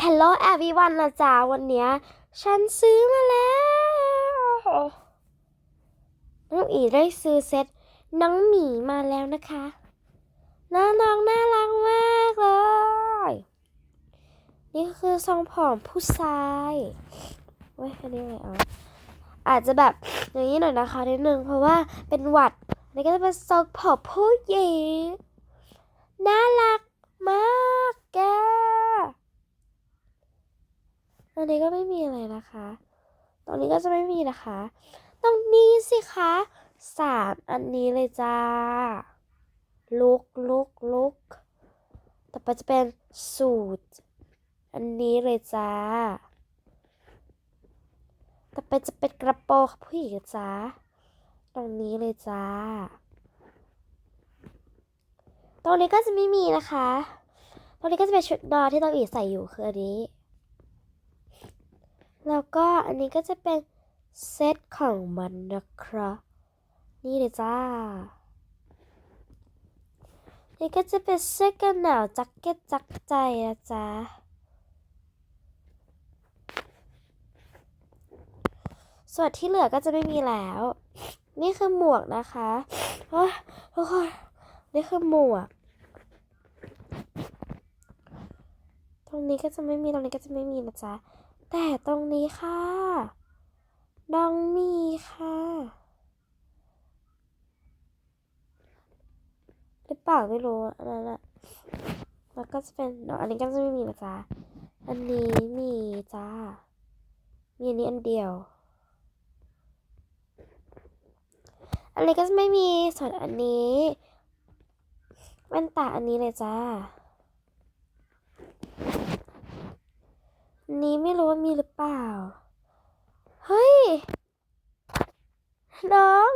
Hello everyone นะจ๊ะวันเนี้ย ฉันซื้อมาแล้วน้องอีได้ซื้อเซ็ตน้องหมีมาแล้วนะคะน่าน้องน่ารักมากเลย นี่คือทรงผอมผู้ชายเว้ยอันนี้อะไรอะอาจจะแบบอย่างนี้หน่อยนะคะนิดนึงเพราะว่าเป็นหวัดนี่ก็จะเป็นทรงผอมผู้หญิงน่ารักแก อั นี้ก็ไม่มีอะไรนะคะ ตรงนี้ก็จะไม่มีนะคะ ตรงนี้สิคะสามอันนี้เลยจ้า ลุกลุกลุกต่อไปจะเป็นสูตร อันนี้เลยจ้า ต่อไปจะเป็นกระโปรงค่ะผู้หญิงจ้า ตรงนี้เลยจ้า ตรงนี้ก็จะไม่มีนะคะ ตรงนี้ก็จะเป็นชุดนอนที่เราอีใส่อยู่คืออันนี้ แล้วก็อันนี้ก็จะเป็นเซตของมันนะครับนี่เลยจ้า นี่ก็จะเป็นเสื้อกันหนาวแจ็คเก็ตจักใจนะจ๊ะ ส่วนที่เหลือก็จะไม่มีแล้ว นี่คือหมวกนะคะโอ้ยทุกคนนี่คือหมวก ตรงนี้ก็จะไม่มี ตรงนี้ก็จะไม่มีนะจ๊ะ แต่ตรงนี้ค่ะน้องมีค่ะ หรือเปล่าไม่รู้อันนั้นอะแล้วก็จะเป็นองอันนี้ก็จะไม่มีนะจ๊ะ อันนี้มีจ้า มีอันนี้อันเดียว อันนี้ก็จะไม่มีส่วนอันนี้แว่นตาอันนี้เลยจ้า นนี้ไม่รู้ว่ามีหรือเปล่า เฮ้ย น้อง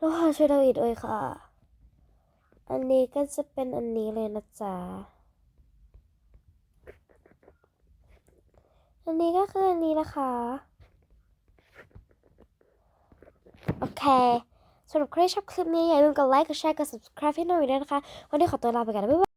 ลูกค้าช่วยเราอีกด้วยค่ะ อันนี้ก็จะเป็นอันนี้เลยนะจ๊ะ อันนี้ก็คืออันนี้นะคะ โอเคสำหรับใครชอบคลิปนี้อย่าลืมกดไลค์ กดแชร์ กด subscribe ให้หน่อยด้วยนะคะ วันนี้ขอตัวลาไปก่อนนะบ๊ายบาย